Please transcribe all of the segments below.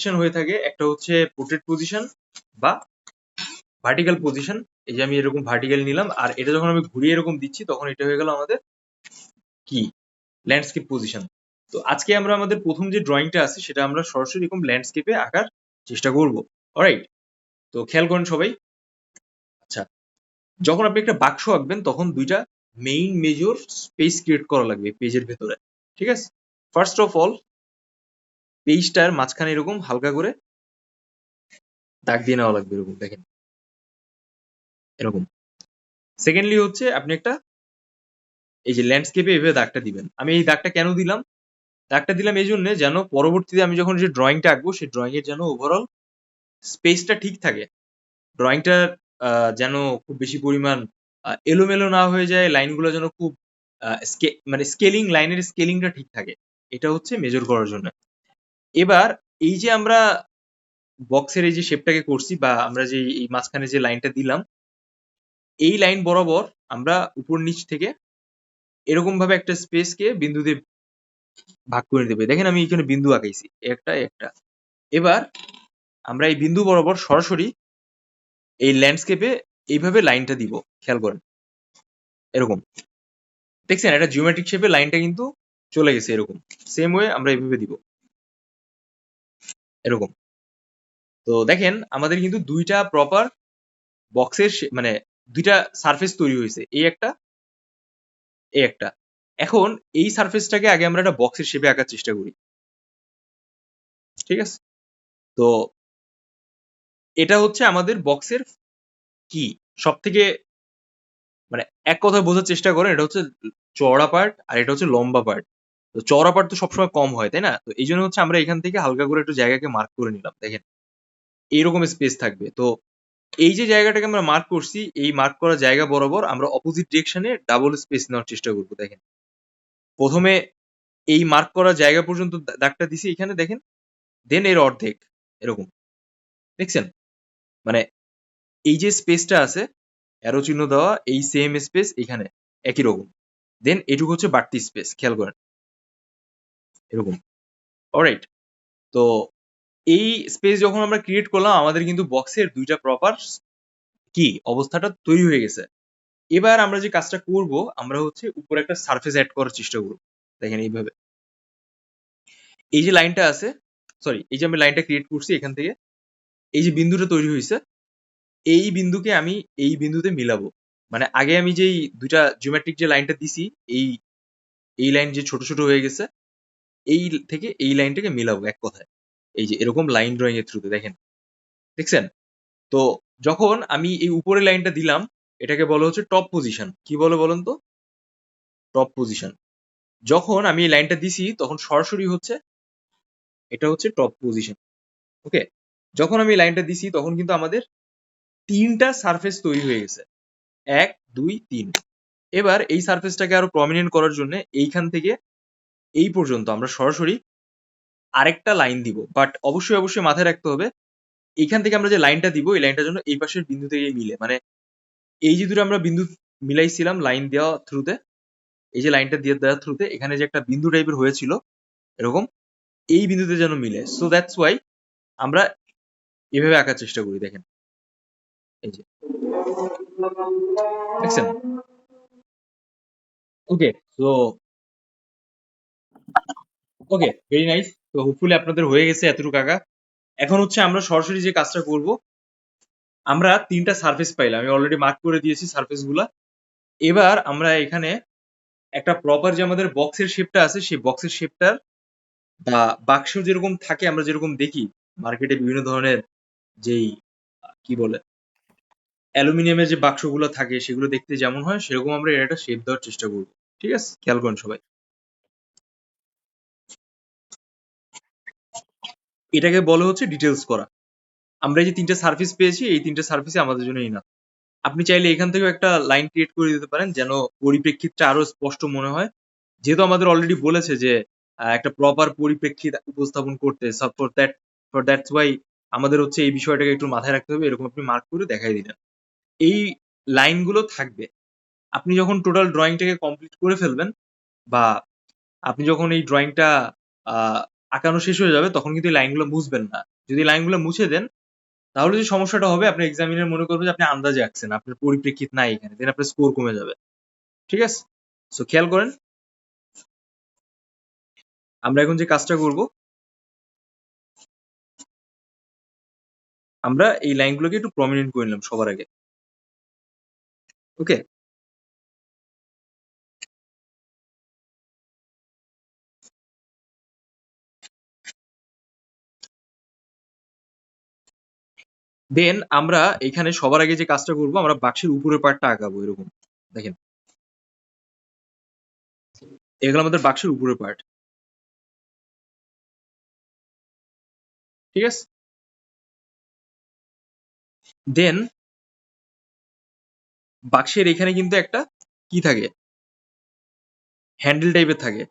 Position হয়ে থাকে একটা হচ্ছে পোর্ট্রেট পজিশন বা ভার্টিক্যাল পজিশন এই যে আমি এরকম ভার্টিক্যাল নিলাম, আর এটা যখন আমি ঘুরিয়ে এরকম দিচ্ছি, তখন এটা হয়ে গেল আমাদের কি? ল্যান্ডস্কেপ পজিশন তো আজকে আমরা আমাদের প্রথম যে ড্রয়িংটা আছে, সেটা আমরা সরাসরি এরকম ল্যান্ডস্কেপে আঁকার চেষ্টা করব। অলরাইট তো খেয়াল করেন সবাই। আচ্ছা যখন আপনি একটা বাক্স আঁকবেন, তখন দুইটা মেইন মেজর স্পেস ক্রিয়েট করা লাগবে পেজের ভেতরে। ঠিক আছে? ফার্স্ট অফ অল পেজটার মাঝখানে এরকম হালকা করে দাগ দিয়ে নেওয়া লাগবে এরকম, দেখেন। এরকম। সেকেন্ডলি হচ্ছে আপনি একটা এই যে ল্যান্ডস্কেপে এভাবে দাগটা দিবেন। আমি এই দাগটা কেন দিলাম? দাগটা দিলাম এই জন্য যেন পরবর্তীতে আমি যখন যে ড্রয়িংটা আঁকবো, সেই ড্রয়িং এর যেন ওভারঅল স্পেসটা ঠিক থাকে। ড্রয়িংটা যেন খুব বেশি পরিমাণ এলোমেলো না হয়ে যায় লাইনগুলো যেন খুব মানে স্কেলিং লাইনের স্কেলিংটা ঠিক থাকে। এটা হচ্ছে মেজর করার জন্য। এবার এই যে আমরা বক্সের এই যে শেপটাকে করছি বা আমরা যে এই মাঝখানে যে লাইনটা দিলাম, এই লাইন বরাবর আমরা উপর নিচ থেকে এরকম ভাবে একটা স্পেসকে বিন্দু দিয়ে ভাগ করে পারি। দেখেন আমি এখানে বিন্দু আঁকাইছি, একটা একটা। এবার আমরা এই বিন্দু বরাবর সরাসরি এই ল্যান্ডস্কেপে এইভাবে লাইনটা দিব, খেয়াল করেন। এরকম। দেখছেন, একটা জিওমেট্রিক শেপে লাইনটা কিন্তু চলে গেছে এরকম। সেম ওয়ে আমরা এইভাবে দিব। এরকম। তো দেখেন, আমাদের কিন্তু দুইটা প্রপার বক্সের মানে দুইটা সারফেস তৈরি হয়েছে। এই একটা এই একটা। এখন এই সারফেসটাকে আগে আমরা একটা বক্সের শেপে আঁকার চেষ্টা করি। ঠিক আছে? তো এটা হচ্ছে আমাদের বক্সের কি? সব থেকে মানে এক কথা বোঝার চেষ্টা করেন, এটা হচ্ছে চওড়া পার্ট আর এটা হচ্ছে লম্বা পার্ট তো চওড়া পার্ট তো সবসময় কম হয়, তাই না? তো এই জন্য হচ্ছে আমরা এখান থেকে হালকা করে একটু জায়গাকে মার্ক করে নিলাম, দেখেন। এইরকম স্পেস থাকবে। তো এই যে জায়গাটাকে আমরা মার্ক করছি, এই মার্ক করা জায়গা বরাবর আমরা অপোজিট ডিরেকশনে ডাবল স্পেস নেওয়ার চেষ্টা করব, দেখেন। প্রথমে এই মার্ক করা জায়গা পর্যন্ত দাগটা দিছি এখানে, দেখেন। দেন এর অর্ধেক, এরকম। দেখছেন? মানে এই যে স্পেসটা আছে অ্যারো চিহ্ন দেওয়া, এই সেম স্পেস এখানে, একই রকম। দেন এটুকু হচ্ছে বাড়তি স্পেস খেয়াল করেন। এরকম। অলরাইট তো এই স্পেস যখন আমরা ক্রিয়েট করলাম, আমাদের কিন্তু বক্সের দুইটা প্রপার কি? অবস্থাটা তৈরি হয়ে গেছে। এবার আমরা যে কাজটা করব, আমরা হচ্ছে উপরে একটা সারফেস অ্যাড করার চেষ্টা করব। দেখেন এইভাবে। এই যে লাইনটা আছে সরি এই যে আমি লাইনটা ক্রিয়েট করছি এখান থেকে, এই যে বিন্দুটা তৈরি হয়েছে, এই বিন্দুকে আমি এই বিন্দুতে মিলাবো। মানে আগে আমি যেই দুইটা জিওমেট্রিক যে লাইনটা দিছি, এই এই লাইন যে ছোট ছোট হয়ে গেছে এই থেকে এই লাইনটাকে মিলাবো এক কথায়। এই যে এরকম লাইন ড্রয়িং এর থ্রুতে দেখেন? দেখছেন? তো যখন আমি এই উপরের লাইনটা দিলাম, এটাকে বলা হচ্ছে টপ পজিশন কি বলে বলেন তো? টপ পজিশন যখন আমি এই লাইনটা দিছি, তখন সরাসরি হচ্ছে, এটা হচ্ছে টপ পজিশন ওকে যখন আমি লাইনটা দিছি, তখন কিন্তু আমাদের তিনটা সারফেস তৈরি হয়ে গেছে। এক, দুই, তিন। এবার এই সারফেসটাকে আরও প্রমিনেন্ট করার জন্য এইখান থেকে এই পর্যন্ত আমরা সরাসরি আরেকটা লাইন দিব। বাট অবশ্যই অবশ্যই মাথায় রাখতে হবে, এখান থেকে আমরা যে লাইনটা দিব, এই লাইনটার জন্য এই পাশের বিন্দু থেকে মিলে। মানে এই যে দুটো আমরা বিন্দু মিলাইছিলাম লাইন দেওয়া থ্রুতে, এই যে লাইনটা দিয়ে দেওয়ার থ্রুতে, এখানে যে একটা বিন্দু টাইপের হয়েছিল, এরকম, এই বিন্দুতে যেন মিলে। সো দ্যাটস ওয়াই আমরা এভাবে আঁকার চেষ্টা করি, দেখেন। এই যে। দেখছেন ওকে তো ওকে ভেরি নাইস তো হোপফুলি আপনাদের হয়ে গেছে এতটুকু আঁকা এখন হচ্ছে আমরা সরাসরি যে কাজটা করব, আমরা তিনটা সারফেস পাইলাম। আমি অলরেডি মার্ক করে দিয়েছি সারফেসগুলা। এবার আমরা এখানে একটা প্রপার যে আমাদের বক্সের শেপটা আছে, সেই বক্সের শেপটার বা বাক্স যেরকম থাকে, আমরা যেরকম দেখি মার্কেটে বিভিন্ন ধরনের যেই, কি বলে অ্যালুমিনিয়ামের যে বাক্সগুলো থাকে, সেগুলো দেখতে যেমন হয়, সেরকম আমরা একটা শেপ দেওয়ার চেষ্টা করব। ঠিক আছে? খেয়াল করুন সবাই। এটাকে বলা হচ্ছে ডিটেলস করা। আমরা এই যে তিনটা সার্ভিস পেয়েছি, এই তিনটা সার্ভিসে আমাদের জন্য না আপনি চাইলে এখান থেকেও একটা লাইন ক্রিয়েট করে দিতে পারেন যেন পরিপ্রেক্ষিতটা আরও স্পষ্ট মনে হয়। যেহেতু আমাদের অলরেডি বলেছে যে একটা প্রপার পরিপ্রেক্ষিত উপস্থাপন করতে for that for that's why আমাদের হচ্ছে এই বিষয়টাকে একটু মাথায় রাখতে হবে, এরকম আপনি মার্ক করে দেখাই দিলেন। এই লাইনগুলো থাকবে। আপনি যখন টোটাল ড্রয়িংটাকে কমপ্লিট করে ফেলবেন বা আপনি যখন এই ড্রয়িংটা আঁকানো শেষ হয়ে যাবে, তখন কিন্তু লাইনগুলো মুছবেন না। যদি লাইনগুলো মুছে দেন, তাহলে যে সমস্যাটা হবে, আপনি এক্সামিনার মনে করবে যে আপনি আন্দাজে আঁকছেন, আপনার পরিপ্রেক্ষিত নাই এখানে দেন আপনার স্কোর কমে যাবে। ঠিক আছে? সো খেয়াল করেন। আমরা এখন যে কাজটা করব, আমরা এই লাইনগুলোকে একটু প্রমিনেন্ট করে নিলাম সবার আগে। ওকে দেন আমরা এখানে সবার আগে যে কাজটা করব, আমরা বাক্সের উপরের পার্টটা আঁকাবো এরকম। দেখেন। এগুলো আমাদের বাক্সের উপরের পার্ট ঠিক আছে? দেন বাক্সের এখানে কিন্তু একটা কি থাকে? হ্যান্ডেল টাইপের থাকে।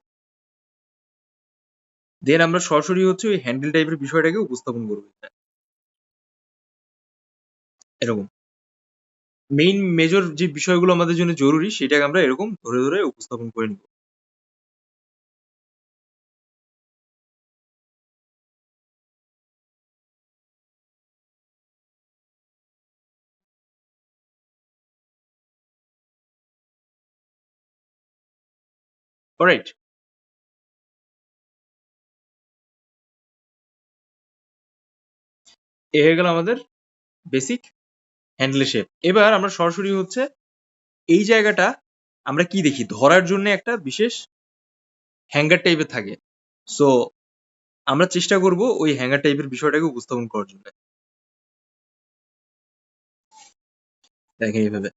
দেন আমরা সরাসরি হচ্ছে ওই হ্যান্ডেল টাইপের বিষয়টাকে উপস্থাপন করব। এরকম। মেইন মেজর যে বিষয়গুলো আমাদের জন্য জরুরি, সেটাকে আমরা এরকম ধরে ধরে উপস্থাপন করে নিব। রাইট এ হয়ে গেল আমাদের বেসিক হ্যান্ডেল শেপ এবার আমরা সরাসরি হচ্ছে এই জায়গাটা আমরা কি দেখি? ধরার জন্য একটা বিশেষ হ্যাঙ্গার টাইপের থাকে। সো আমরা চেষ্টা করব ওই হ্যাঙ্গার টাইপের বিষয়টাকে উপস্থাপন করার জন্য। দেখেন এইভাবে।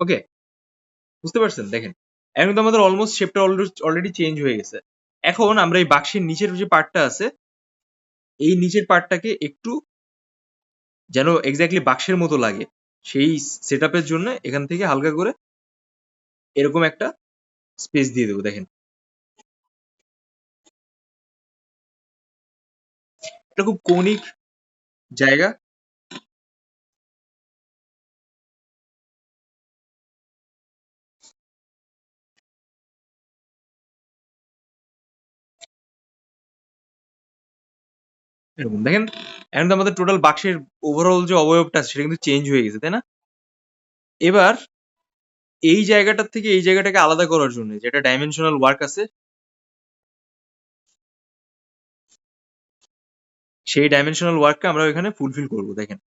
ওকে বুঝতে পারছেন? দেখেন, এখন কিন্তু আমাদের অলমোস্ট শেপটা অলরেডি চেঞ্জ হয়ে গেছে। এখন আমরা এই বাক্সের নিচের যে পার্টটা আছে, এই নিচের পার্টটাকে একটু যেন এক্স্যাক্টলি বাক্সের মতো লাগে। সেই সেট জন্য এখান থেকে হালকা করে এরকম একটা স্পেস দিয়ে দেবো, দেখেন। এটা খুব কৌণিক জায়গা। এরকম। দেখেন, এখন তো আমাদের টোটাল বাক্সের ওভারঅল যে অবয়বটা আছে, সেটা কিন্তু চেঞ্জ হয়ে গেছে, তাই না? এবার, এই জায়গাটার থেকে এই জায়গাটাকে আলাদা করার জন্য, যেটা ডাইমেনশনাল ওয়ার্ক আছে, সেই ডাইমেনশনাল ওয়ার্ককে আমরা এখানে ফুলফিল করব, দেখেন।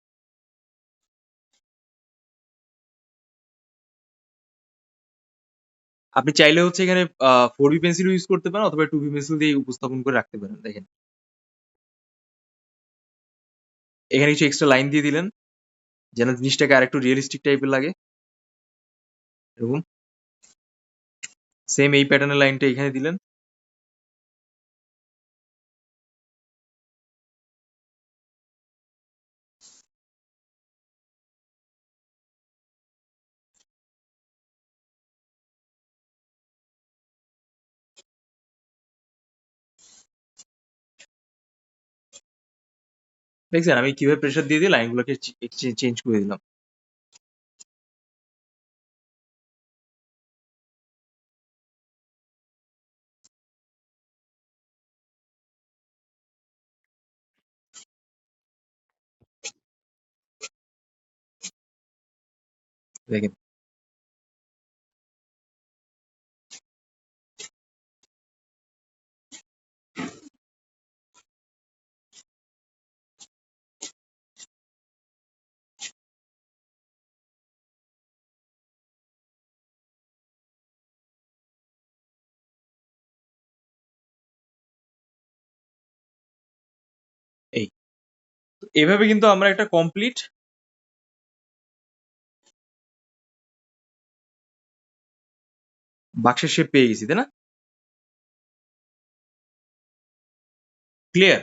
আপনি চাইলে হচ্ছে এখানে ফোর বি পেন্সিল ইউজ করতে পারেন, অথবা টু বি পেন্সিল দিয়ে উপস্থাপন করে রাখতে পারেন, দেখেন। এখানে কিছু এক্সট্রা লাইন দিয়ে দিলেন, যেন জিনিসটাকে আরেকটু রিয়েলিস্টিক টাইপের লাগে। এরকম সেম এই প্যাটার্নের লাইনটা এখানে দিলেন। দেখছেন আমি কীভাবে প্রেশার দিয়ে দিয়ে লাইনগুলোকে চেঞ্জ করে দিলাম। দেখেন। এভাবে কিন্তু আমরা একটা কমপ্লিট বাক্সের শেপ পেয়ে গেছি তাই না? ক্লিয়ার